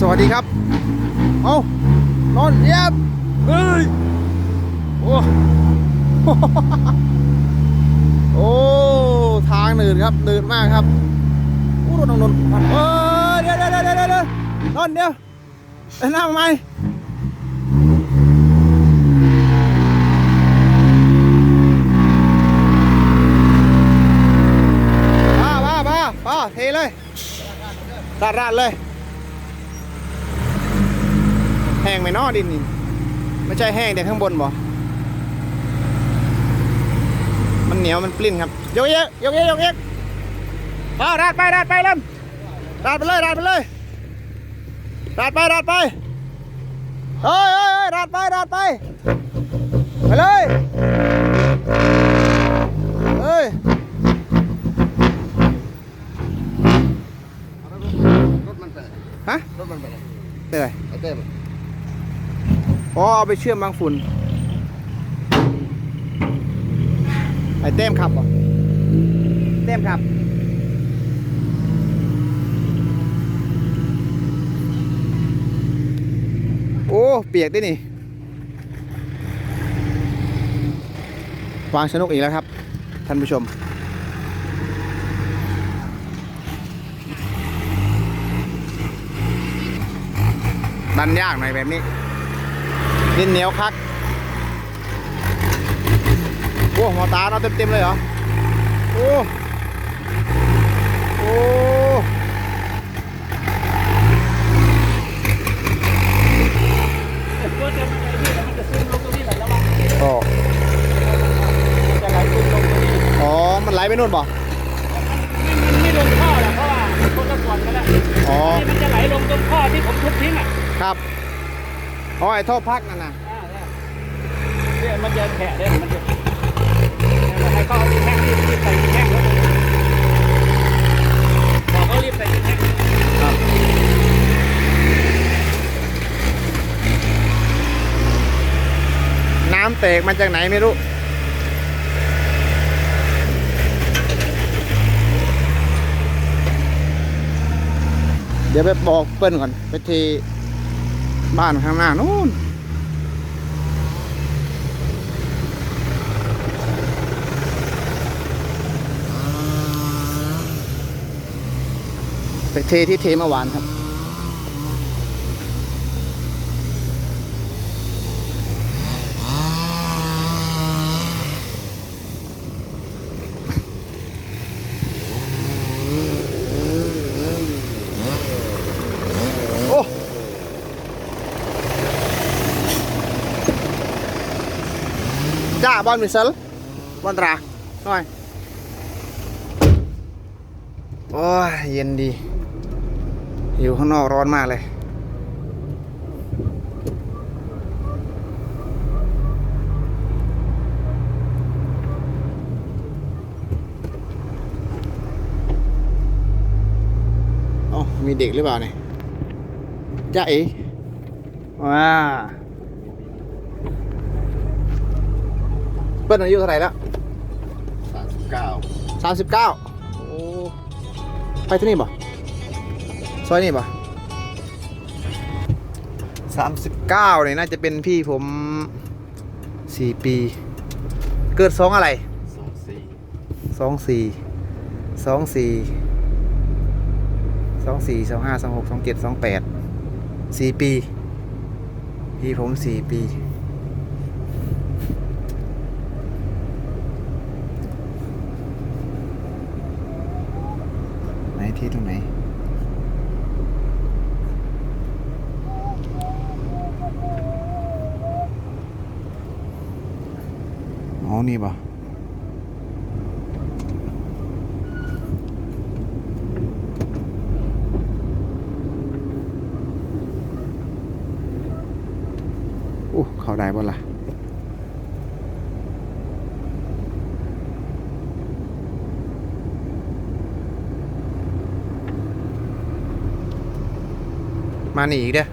สวัสดีครับ เอานอนเย็บเฮ้ยโอ้โอ้ทางหนืดครับหนืดมากครับอู้รถนนนเออเดี๋ยวเดี๋ยวเดี๋ยวเดี๋ยวเดี๋ยวนอนเดี๋ยวไปนั่งทำไมป้าป้าป้าป้าเทเลยราดราดเลย แห้ง ไหมเนอดินนี่ไม่ใช่แห้งแต่ข้างบนบ่มันเหนียวมันปลิ้นครับยกเยกยกเยกยกเยกเอาราดไปราดไปเริ่มราดไปเลยราดไปเลยราดไปราดไปเฮ้ยเฮ้ยเฮ้ยราดไปราดไปไปเลยเฮ้ยรถมันไปไหนฮะรถมันไปไหนเป็นไรไอ้เต้ม อ๋อเอาไปเชื่อมบางฝุ่น ไอ้เต้มขับบ่เต้มขับ โอ้ เปียกด้วยนี่ วางสนุกอีกแล้วครับ ท่านผู้ชมดันยากหน่อยแบบนี้ ดินเหนียวคักโอ้หัวตาเราเต็มๆเลยเหรอ โอ้ โอ้ ตัวจะมันไอ้นี่แหละมันจะซึมลงตรงนี้แหละระวัง โอ้ จะไหลซึมลงตรงนี้ อ๋อ มันไหลไปนู่นบ่ มันไม่ลงท่อหรอกเพราะว่าคนละส่วนกันแล้ว อ๋อ นี่มันจะไหลลงตรงท่อที่ผมทุบทิ้งอะ ครับ อ๋อ ไอ้ ท่อพักนั่นน่ะเนี่ยเนี่ยมันจะแฉะเลยมันจะให้เขาเอาดินแห้งรีบใส่แห้งแล้วบอกเขารีบใส่ดินแห้งน้ำเตกมาจากไหนไม่รู้เดี๋ยวไปบอกเปิ้ลก่อน ไปเท บ้านข้างหน้านู้นไปเทที่เทเมื่อวานครับ โอ้ จ้าบอลมิสเซลบอลตราหน่อยโอ้ยเย็นดี อยู่ข้างนอกร้อนมากเลยอ๋อมีเด็กหรือเปล่าเนี่ยจ้าเอ๋ว้า เปิ้ลอายุเท่าไหร่แล้วสามสิบเก้าสามสิบเก้าโอ้ไปที่นี่ป่ะซอยนี่ป่ะสามสิบเก้าเนี่ยน่าจะเป็นพี่ผมสี่ปี เกิดสองอะไรสองสี่สองสี่สองสี่สองสี่สองห้าสองหกสองเจ็ดสองแปดสี่ปี พี่ผมสี่ปี ไหน ที่ตรงไหน อ๋อ นี่ป่ะอู้เข้าได้บ่ล่ะ มาหนีเด้อ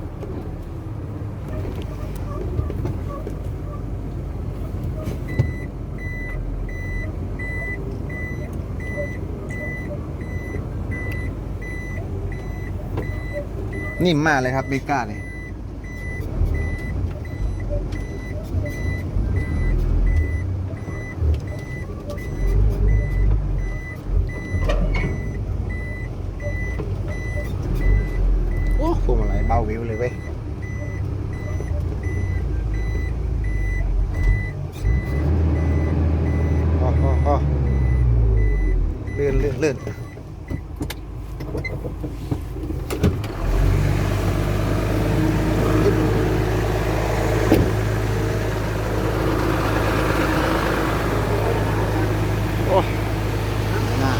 นิ่มมากเลยครับเมกาเนี่ยโอ้พาวิวเลยเว้ยอพอพอเลื่อนเลื่อนเลื่อนโอ้น่า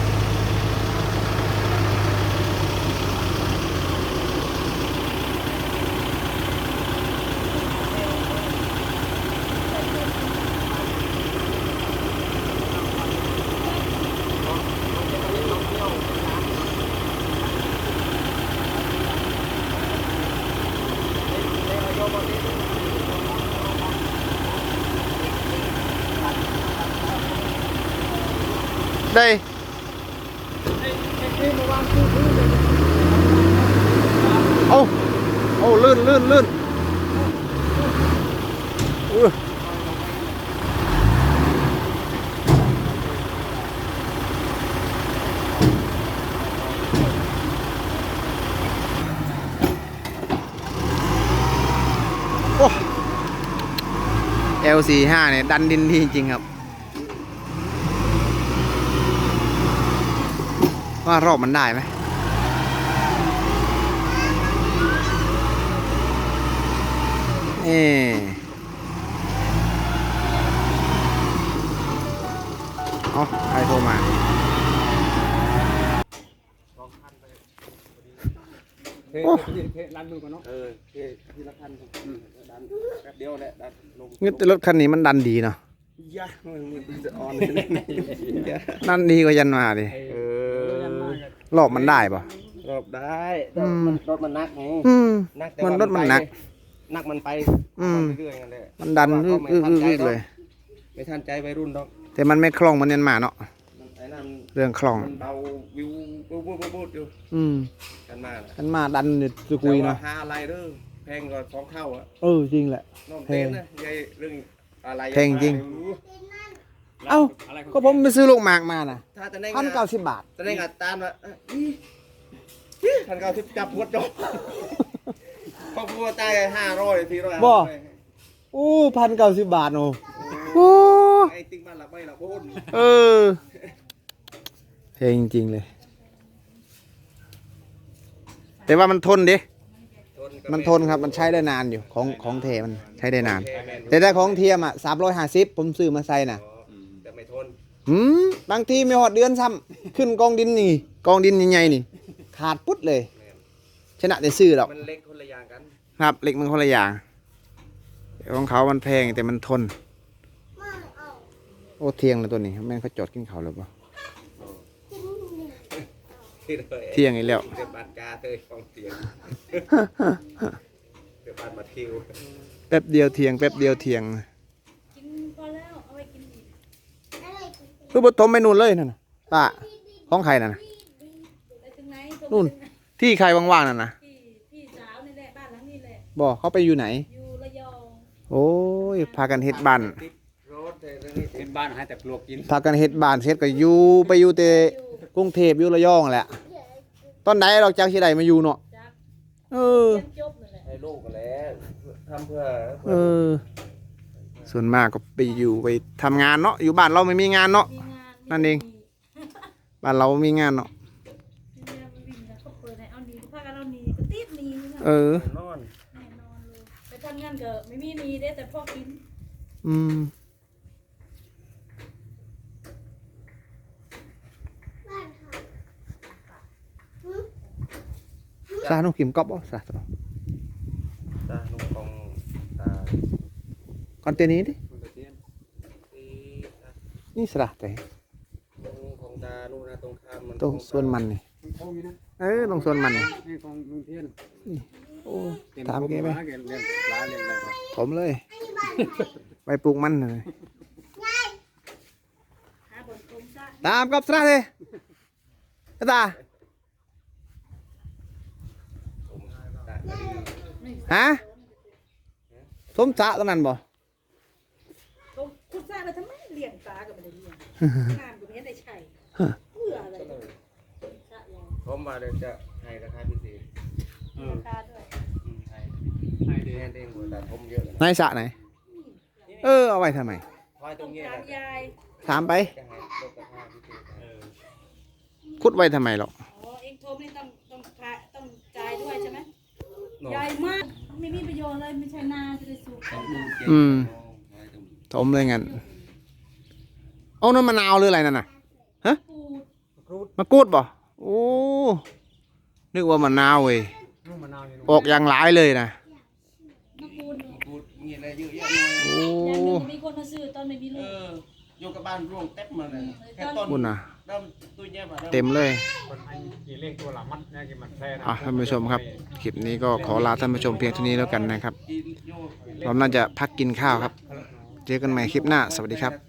ได้เอาเอาลื่นลื่นลื่นอุ้ยโอ้ L45 เนี่ย ดันดินดีจริงครับ ว่ารอบมันได้ไหมเอเอาใครโทรมาเทเทร้านมือก่อนเนาะ เออเททีละคันดันแป๊บเดียวแหละดันลงเงี้ยแต่รถคันนี้มันดันดีเนาะยะมันมันจะออนเลยยะดันดีกว่ายันมาดิเอยันอมากอะ รอบมันได้ปะรอบได้อืมรถมันนักไงอืมนักแต่มันว่ารถมันหนัก ไปนักมันไปอืม เรื่อยๆกันเลยมันดันอึกอึกอึกอึกเลย ไม่ทันใจวัยรุ่นดอกแต่มันไม่คล่องเหมันยันมาเนาะมันไอ้นั่นเรื่องคล่อง มันเบาวิววูบวูบวูบวูบอยู่อืมกันมาน่ะยันมาดันเนี่ยสุกุยแต่ว่าเนาะหาอะไรเด้อแพงกว่าสองเท่าอะเออจริงแหละ น้องแพเต้งนนะยายเรื่องอะไรแพงจริงไม่ เอ้าอะไรของก็ผมไปซื้อลูกหมากมาน่ะถ้าจะได้พันเก้าสิบบาทจะได้งัดตามว่าพันเก้าสิบจับหัวจบครอบครัวตายห้าร้อยสี่ร้อยบ่ อู้พันเก้าสิบบาทโอ้โอ้ไอ้ติ๊งบ้านหลักไม่หลักโบนเออเพลงจริงๆเลย แต่ว่ามันทนดิ มันทนครับ มันใช้ได้นานอยู่ ของของเทมันใช้ได้นาน แต่ถ้าของเทียมอะสามร้อยห้าสิบผมซื้อมาใส่น่ะแต่ ไม่ทนหืมบางทีไม่หอดเดือนซ้ำขึ้นกองดินนี่ กองดินใหญ่ๆนี่ ขาดปุ๊ดเลยชนะแต่ซื้อหรอกมันเล็กคนละอย่างกันครับเหล็กมันคนละอย่างแต่ของเขามันแพงแต่มันทน โอ้เทียงแล้วตัวนี้แม่งเขาจอดกินเขาวแล้วปะที่เลยเที่ยงอีกแล้ว เดือบานกาเตยฟองเสียงเดือบานมาทิวแป๊บเดียวเทียงแป๊บเดียวเทียงกินพอแล้วเอาไปกินอีก คือบทมไปนู่นเลยนั่นน่ะป้าของใครน่ะนะไปถึงไหนนู่นที่ใครว่างๆนั่นนะพี่พี่สาวนี่แหละบ้านหลังนี้แหละบอกเขาไปอยู่ไหน อยู่ระยองโอ้ยพากันเฮ็ดบ้านติดรถแต่เรื่องนี้เป็นบ้านให้แต่ปลวกกินพากันเฮ็ดบ้านเสร็จก็อยู่ไปอยู่แต่กรุงเทพอยู่ระยองแหละ ตอนไหนเราจากที่ใดมาอยู่เนาะจากเออเรียนจบนั่นแหละให้ลูกกันแล้วทำเพื่อเออ ส่วนมากก็ไปอยู่ไปทำงานเนาะอยู่บ้านเราไม่มีงานเนาะ มีงานนั่นเอง บ้านเรามีงานเนาะมีงานมีวิ่งนะเขาเปิดให้เอาหนีพากันเอาหนีก็ติดหนีนะเออ นอนแน่นอนเลยไปทำงานก็ไม่มีหนีได้แต่พอกินอืมซาหนุกิมก๊อบบ่ซาตัวตาลุงกองตา ก่อนเตนี้ดิที่นี่สระแต่ลุงของตาลูกนะตรงข้ามมันตรงส่วนมันนี่โค้งนี่นะเออตรงส่วนมันนี่นี่ของลุงเทียนโอ้ถามแกไหมเลี้ยงเลี้ยงปลาเลี้ยงอะไรครับ ผมเลย ไปปลูกมันเลยหาบนกลมซะตามกับสระเลยตาผมตาฮะสมสะตรงนั้นบ่คุณทราบ แล้วทำไมเลี้ยงตากับไม่ได้เลี้ยงงานก็ไม่ได้ใช่เพื่ออะไรสระยางผมมาเดี๋ยวจะให้ราคาพิเศษราคาด้วยอืมให้ให้ดีแน่เด้งหัวแต่ผมเยอะเลยนายสระไหน เออ เอาไว้ทำไม พอยตต้รองงเนี้ยการยายถามไป จะให้ลดราคาพิเศษให้เออคุดไว้ทำไมหรอกอ๋อเองโทมนี่ต้องต้องพาต้องจ่ายด้วยใช่ไหมเนาะใหญ่มากไม่มีประโยชน์เลยไม่ใช่นาจะได้สูบกันนะอืมไว้ตรงนี้ ถมเลยงั้น เอาน้ำมะนาวหรืออะไรนั่นน่ะปูดมะกรูดบ่โอ้นึกว่ามะนาวเว้ยนุ่มมะนาวอยู่ออกอย่างหลายเลยนะมะกรูดกูมีอะไรเยอะแยะเลยโอ้อย่างหนึงมีคนมาซื้อตอนไม่มีเอลูกออยู่กับบ้านร่วงเต็มมาเลยแค่ต้นบุญนะเริ่มตุ้ยแย่มาเต็มเลยคนให้กี่เล่งตัวหลังมัดเนี่ยกี่มันแพร่นะอะท่านผู้ชมครับคลิปนี้ก็ขอลาท่านผู้ชมเพียงเท่านี้แล้วกันนะครับอีโยเราน่าจะพักกินข้าวครับ เจอกันใหม่คลิปหน้า สวัสดีครับแต่